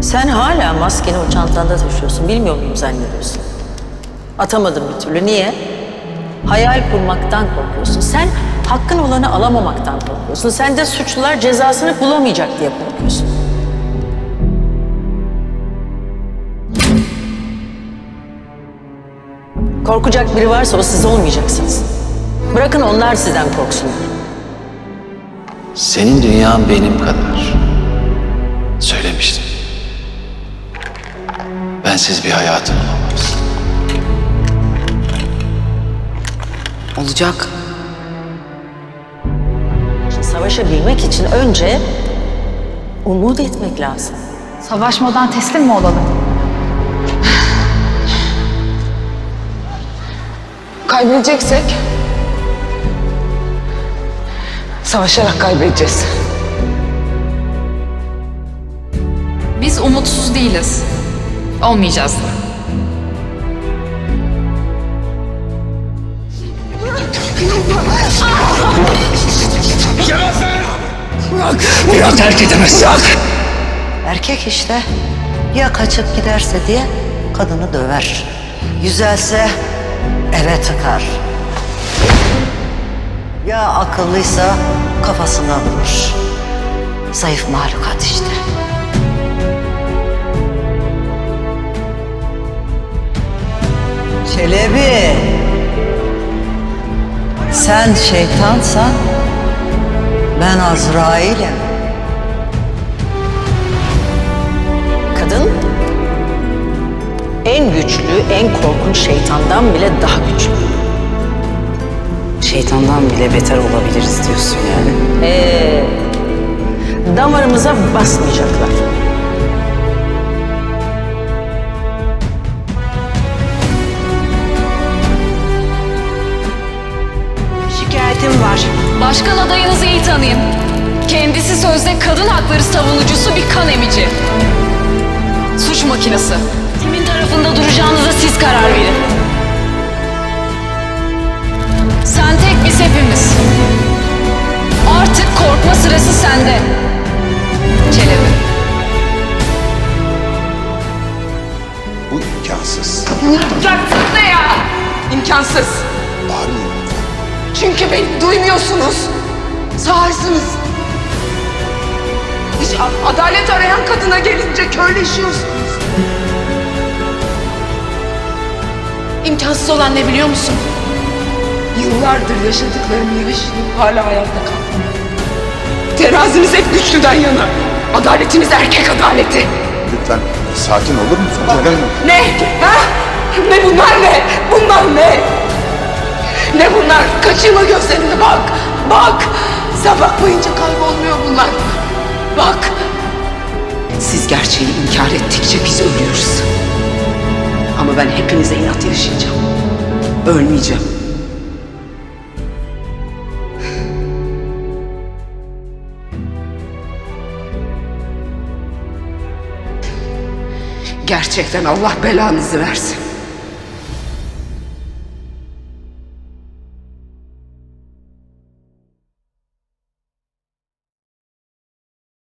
Sen hala maskeni o çantanda taşıyorsun. Bilmiyor muyum zannediyorsun? Atamadım bir türlü. Niye? Hayal kurmaktan korkuyorsun. Sen hakkın olanı alamamaktan korkuyorsun. Sen de suçlular cezasını bulamayacak diye korkuyorsun. Korkacak biri varsa o siz olmayacaksınız. Bırakın onlar sizden korksunlar. Senin dünyan benim kadar. Bensiz bir hayatın olamaz. Olacak. Şimdi savaşabilmek için önce umut etmek lazım. Savaşmadan teslim mi olalım? Kaybedeceksek savaşarak kaybedeceğiz. Biz umutsuz değiliz. Olmayacağız da. Ya terk edemezsin. Erkek işte ya kaçıp giderse diye kadını döver. Yüzelse eve tıkar. Ya akıllıysa kafasına vurur. Zayıf mahlukat işte. Çelebi. Sen şeytansan ben Azrail'im. Kadın en güçlü, en korkunç şeytandan bile daha güçlü. Şeytandan bile beter olabiliriz diyorsun yani. Ee, damarımıza basmayacaklar. Başkan adayınızı iyi tanıyın. Kendisi sözde kadın hakları savunucusu bir kan emici. Suç makinesi. Kimin tarafında duracağınıza siz karar verin. Sen tek biz hepimiz. Artık korkma sırası sende. Çelebi. Bu imkansız. Bıraktın ne ya? İmkansız. Bağırmayın. Çünkü beni duymuyorsunuz. Sağırsınız. Hiç adalet arayan kadına gelince körleşiyorsunuz. İmkansız olan ne biliyor musun? Yıllardır yaşadıklarımı yaşayıp hala hayatta kalmam. Terazimiz hep güçlüden yana. Adaletimiz erkek adaleti. Lütfen sakin olur musunuz? Neden? Ne? Ha? Ne bunlar ne? Bunlar ne? Ne bunlar? Kaçırma gözlerini bak. Bak. Sen bakmayınca kaybolmuyor bunlar. Bak. Siz gerçeği inkar ettikçe biz ölüyoruz. Ama ben hepinize inat yaşayacağım. Ölmeyeceğim. Gerçekten Allah belanızı versin.